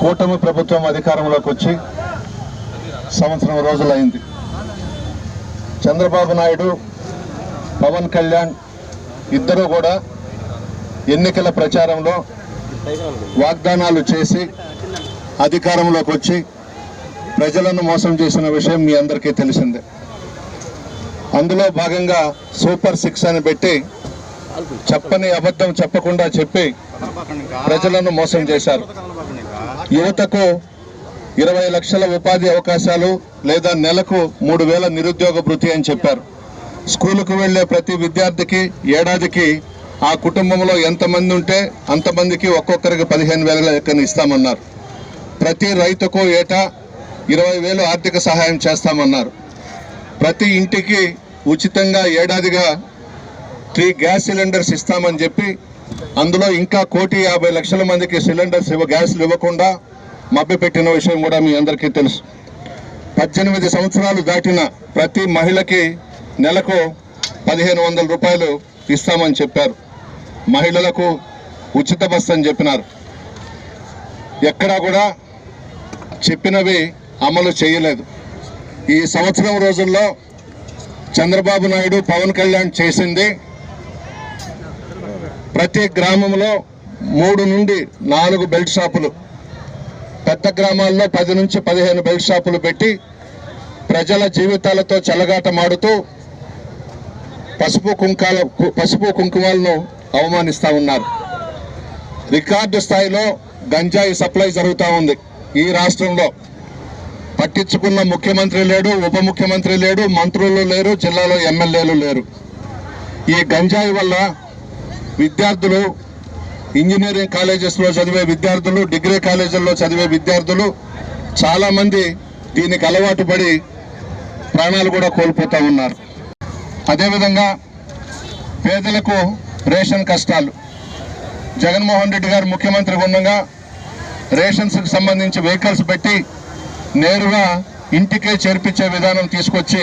కూటమి ప్రభుత్వం అధికారంలోకి వచ్చి సంవత్సరం రోజులైంది. చంద్రబాబు నాయుడు పవన్ కళ్యాణ్ ఇద్దరు కూడా ఎన్నికల ప్రచారంలో వాగ్దానాలు చేసి అధికారంలోకి వచ్చి ప్రజలను మోసం చేసిన విషయం మీ అందరికీ తెలిసిందే. అందులో భాగంగా సూపర్ సిక్స్ అని పెట్టి చెప్పని అబద్ధం చెప్పకుండా చెప్పి ప్రజలను మోసం చేశారు. యువతకు ఇరవై లక్షల ఉపాధి అవకాశాలు లేదా నెలకు మూడు వేల నిరుద్యోగ భృతి అని చెప్పారు. స్కూలుకు వెళ్ళే ప్రతి విద్యార్థికి ఏడాదికి ఆ కుటుంబంలో ఎంతమంది ఉంటే అంతమందికి ఒక్కొక్కరికి పదిహేను వేల లెక్కన ఇస్తామన్నారు. ప్రతి రైతుకు ఏటా ఇరవై వేలు ఆర్థిక సహాయం చేస్తామన్నారు. ప్రతి ఇంటికి ఉచితంగా ఏడాదిగా త్రీ గ్యాస్ సిలిండర్స్ ఇస్తామని చెప్పి అందులో ఇంకా కోటి యాభై లక్షల మందికి సిలిండర్స్ ఇవ్వ గ్యాస్లు ఇవ్వకుండా మభ్యపెట్టిన విషయం కూడా మీ అందరికీ తెలుసు. పద్దెనిమిది సంవత్సరాలు దాటిన ప్రతి మహిళకి నెలకు పదిహేను వందల రూపాయలు ఇస్తామని చెప్పారు. మహిళలకు ఉచిత బస్ అని చెప్పినారు. ఎక్కడా కూడా చెప్పినవి అమలు చేయలేదు. ఈ సంవత్సరం రోజుల్లో చంద్రబాబు నాయుడు పవన్ కళ్యాణ్ చేసింది ప్రతి గ్రామంలో మూడు నుండి నాలుగు బెల్ట్ షాపులు. పెద్ద గ్రామాల్లో పది నుంచి పదిహేను బెల్ట్ షాపులు పెట్టి ప్రజల జీవితాలతో చెలగాటమాడుతూ పసుపు కుంకాల పసుపు కుంకుమాలను అవమానిస్తూ ఉన్నారు. రికార్డు స్థాయిలో గంజాయి సప్లై జరుగుతూ ఉంది. ఈ రాష్ట్రంలో పట్టించుకున్న ముఖ్యమంత్రి లేడు ఉప ముఖ్యమంత్రి లేడు మంత్రులు లేరు జిల్లాలో ఎమ్మెల్యేలు లేరు. ఈ గంజాయి వల్ల విద్యార్థులు ఇంజనీరింగ్ కాలేజెస్లో చదివే విద్యార్థులు డిగ్రీ కాలేజీల్లో చదివే విద్యార్థులు చాలామంది దీనికి అలవాటు పడి ప్రాణాలు కూడా కోల్పోతూ ఉన్నారు. అదేవిధంగా పేదలకు రేషన్ కష్టాలు. జగన్మోహన్ రెడ్డి గారు ముఖ్యమంత్రి ఉండగా రేషన్స్కి సంబంధించి వెహికల్స్ పెట్టి నేరుగా ఇంటికే చేర్పించే విధానం తీసుకొచ్చి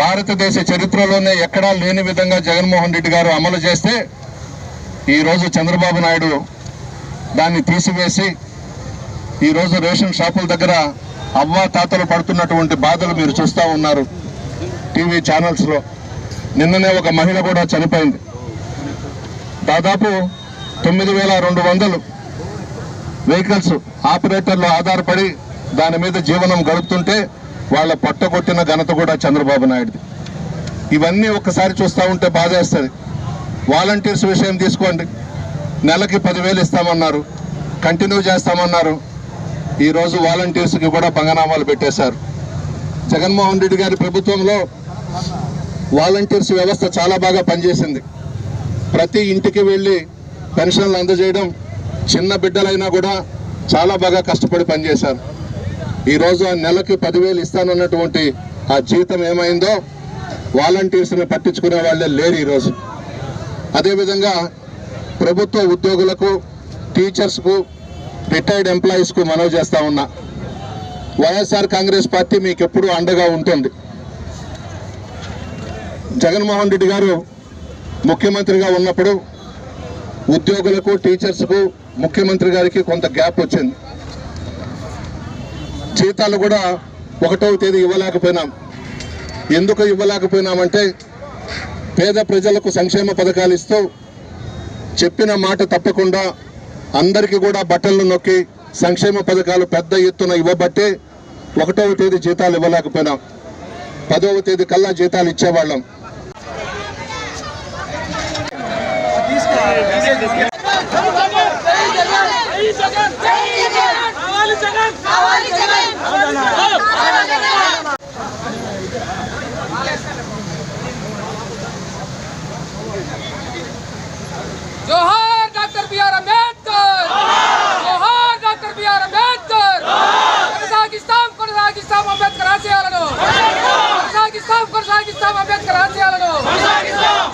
భారతదేశ చరిత్రలోనే ఎక్కడా లేని విధంగా జగన్మోహన్ రెడ్డి గారు అమలు చేస్తే ఈరోజు చంద్రబాబు నాయుడు దాన్ని తీసివేసి ఈరోజు రేషన్ షాపుల దగ్గర అవ్వ తాతలు పడుతున్నటువంటి బాధలు మీరు చూస్తూ ఉన్నారు టీవీ ఛానల్స్లో. నిన్ననే ఒక మహిళ కూడా చనిపోయింది. దాదాపు తొమ్మిది వేల రెండు వందలు వెహికల్స్ ఆపరేటర్లు ఆధారపడి దాని మీద జీవనం గడుపుతుంటే వాళ్ళ పట్టగొట్టిన ఘనత కూడా చంద్రబాబు నాయుడుది. ఇవన్నీ ఒక్కసారి చూస్తూ ఉంటే బాధేస్తుంది. వాలంటీర్స్ విషయం తీసుకోండి. నెలకి పదివేలు ఇస్తామన్నారు. కంటిన్యూ చేస్తామన్నారు. ఈరోజు వాలంటీర్స్కి కూడా పంగనామాలు పెట్టేశారు. జగన్మోహన్ రెడ్డి గారి ప్రభుత్వంలో వాలంటీర్స్ వ్యవస్థ చాలా బాగా పనిచేసింది. ప్రతి ఇంటికి వెళ్ళి పెన్షన్లు అందజేయడం చిన్న బిడ్డలైనా కూడా చాలా బాగా కష్టపడి పనిచేశారు. ఈరోజు ఆ నెలకి పదివేలు ఇస్తానన్నటువంటి ఆ జీతం ఏమైందో వాలంటీర్స్ని పట్టించుకునే వాళ్ళే లేరు ఈరోజు అదేవిధంగా ప్రభుత్వ ఉద్యోగులకు టీచర్స్కు రిటైర్డ్ ఎంప్లాయీస్కు మనవి చేస్తూ ఉన్నా. వైఎస్ఆర్ కాంగ్రెస్ పార్టీ మీకు ఎప్పుడూ అండగా ఉంటుంది. జగన్మోహన్ రెడ్డి గారు ముఖ్యమంత్రిగా ఉన్నప్పుడు ఉద్యోగులకు టీచర్స్కు ముఖ్యమంత్రి గారికి కొంత గ్యాప్ వచ్చింది. జీతాలు కూడా ఒకటవ తేదీ ఇవ్వలేకపోయినాం. ఎందుకు ఇవ్వలేకపోయినామంటే పేద ప్రజలకు సంక్షేమ పథకాలు ఇస్తూ చెప్పిన మాట తప్పకుండా అందరికీ కూడా బట్టలు నొక్కి సంక్షేమ పథకాలు పెద్ద ఎత్తున ఇవ్వబట్టే ఒకటవ తేదీ జీతాలు ఇవ్వలేకపోయినాం పదవ తేదీ కల్లా జీతాలు ఇచ్చేవాళ్ళం కావాలి కావాలి